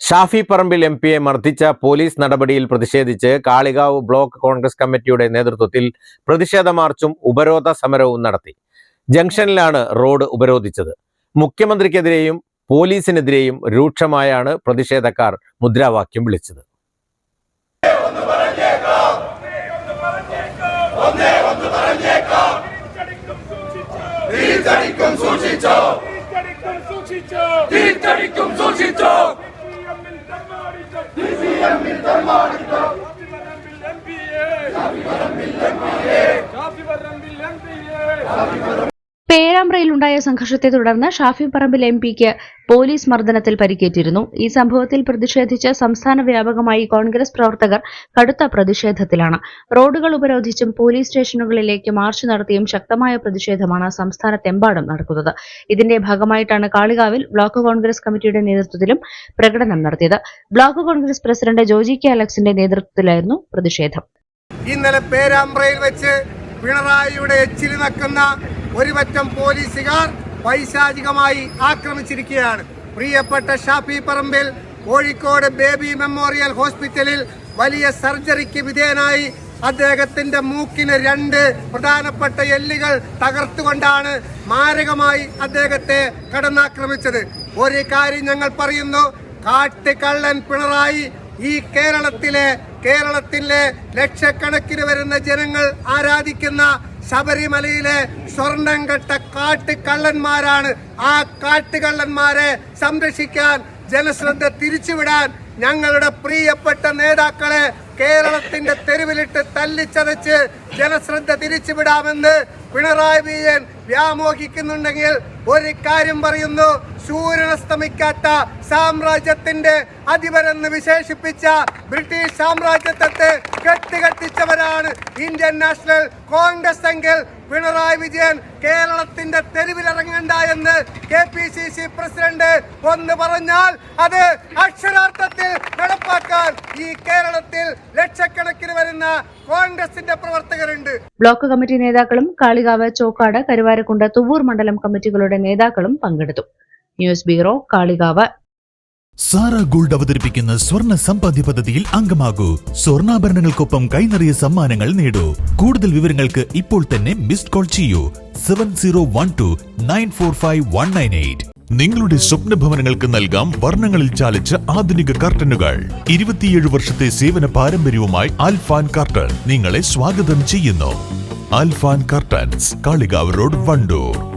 Shafi Parambil M പിയെ മർദ്ദിച്ച police നടപടിയിൽ പ്രതിഷേധിച്ച് കാളികാവ് ബ്ലോക്ക് കോൺഗ്രസ് കമ്മിറ്റിയുടെ നേതൃത്വത്തിൽ പ്രതിഷേധ മാർച്ചും ഉപരോധ സമരവും നടത്തി. ജംഗ്ഷനിലാണ് റോഡ് ഉപരോധിച്ചത്. മുഖ്യമന്ത്രിക്കെതിരെയും പോലീസിനെതിരെയും രൂക്ഷമായാണ് പ്രതിഷേധക്കാർ മുദ്രാവാക്യം വിളിച്ചത്. തിരിച്ചടിക്കും സൂക്ഷിച്ചോ. തിരിച്ചടിക്കും സൂക്ഷിച്ചോ പേരാമ്പ്രയിലുണ്ടായ സംഘർഷത്തെ തുടർന്ന് ഷാഫി പറമ്പിൽ എം പിക്ക് പോലീസ് മർദ്ദനത്തിൽ പരിക്കേറ്റിരുന്നു. ഈ സംഭവത്തിൽ പ്രതിഷേധിച്ച് സംസ്ഥാന വ്യാപകമായി കോൺഗ്രസ് പ്രവർത്തകർ കടുത്ത പ്രതിഷേധത്തിലാണ്. റോഡുകൾ ഉപരോധിച്ചും പോലീസ് സ്റ്റേഷനുകളിലേക്ക് മാർച്ച് നടത്തിയും ശക്തമായ പ്രതിഷേധമാണ് സംസ്ഥാനത്തെമ്പാടും നടക്കുന്നത്. ഇതിന്റെ ഭാഗമായിട്ടാണ് കാളികാവിൽ ബ്ലോക്ക് കോൺഗ്രസ് കമ്മിറ്റിയുടെ നേതൃത്വത്തിലും പ്രകടനം നടത്തിയത്. Block Congress president Joji K അലക്സിന്റെ നേതൃത്വത്തിലായിരുന്നു പ്രതിഷേധം. ഇന്നലെ പേരാമ്പ്രയിൽ വെച്ച് പിണറായിയുടെ എച്ചിൽ നക്കുന്ന ഒരുപറ്റം പോലീസുകാർ പൈശാചികമായി ആക്രമിച്ചിരിക്കുകയാണ്. പ്രിയപ്പെട്ട ഷാഫി പറമ്പിൽ കോഴിക്കോട് ബേബി മെമ്മോറിയൽ ഹോസ്പിറ്റലിൽ വലിയ സർജറിക്ക് വിധേയനായി അദ്ദേഹത്തിന്റെ മൂക്കിന് രണ്ട് പ്രധാനപ്പെട്ട എല്ലുകൾ തകർത്തുകൊണ്ടാണ് മാരകമായി അദ്ദേഹത്തെ കടന്നാക്രമിച്ചത്. ഒരു കാര്യം ഞങ്ങൾ പറയുന്നു കാട്ടുകള്ളൻ പിണറായി ഈ കേരളത്തിലെ കേരളത്തിലെ ലക്ഷക്കണക്കിന് വരുന്ന ജനങ്ങൾ ആരാധിക്കുന്ന ശബരിമലയിലെ സ്വർണം കെട്ട കാട്ടുകള്ളന്മാരാണ്. ആ കാട്ടുകള്ളന്മാരെ സംരക്ഷിക്കാൻ ജനശ്രദ്ധ തിരിച്ചുവിടാൻ ഞങ്ങളുടെ പ്രിയപ്പെട്ട നേതാക്കളെ കേരളത്തിന്റെ തെരുവിലിട്ട് തല്ലിച്ചതച്ച് ജനശ്രദ്ധ തിരിച്ചുവിടാമെന്ന് പിണറായി വിജയൻ വ്യാമോഹിക്കുന്നുണ്ടെങ്കിൽ ഒരു കാര്യം പറയുന്നു. സൂര്യനസ്തമിക്കാത്ത സാമ്രാജ്യത്തിന്റെ അധിപരെന്ന് വിശേഷിപ്പിച്ച ബ്രിട്ടീഷ് സാമ്രാജ്യത്തെ കെട്ടുകെട്ടിച്ചവരാണ് ഇന്ത്യൻ നാഷണൽ കോൺഗ്രസ് എങ്കിൽ പിണറായി വിജയൻ കേരളത്തിന്റെ തെരുവിലിറങ്ങണ്ട എന്ന് K P C C president ഒന്ന് പറഞ്ഞാൽ അത് അക്ഷരാർത്ഥത്തിൽ ലക്ഷക്കണക്കിന് വരുന്ന കോൺഗ്രസിന്റെ പ്രവർത്തകരുണ്ട്. ബ്ലോക്ക് കമ്മിറ്റി നേതാക്കളും കാളികാവ് ചോക്കാട് കരുവാരക്കുണ്ട് തുവൂർ മണ്ഡലം കമ്മിറ്റികളുടെ നേതാക്കളും പങ്കെടുത്തു. News bureau Kalikavu. Sara gold അവതരിപ്പിക്കുന്ന സ്വർണ സമ്പാദ്യ പദ്ധതിയിൽ അംഗമാകൂ. സ്വർണാഭരണങ്ങൾക്കൊപ്പം കൈനിറിയ സമ്മാനങ്ങൾ നേടൂ. കൂടുതൽ വിവരങ്ങൾക്ക് ഇപ്പോൾ തന്നെ മിസ്ഡ് കോൾ ചെയ്യൂ. Seven zero one two nine four five one nine eight നിങ്ങളുടെ സ്വപ്ന ഭവനങ്ങൾക്ക് നൽകാം വർണങ്ങളിൽ ചാലിച്ച ആധുനിക കർട്ടനുകൾ. ഇരുപത്തിയേഴ് വർഷത്തെ സേവന പാരമ്പര്യവുമായി അൽഫാൻ കർട്ടൻ നിങ്ങളെ സ്വാഗതം ചെയ്യുന്നു. Alfan curtains Kalikavu road Wandoor.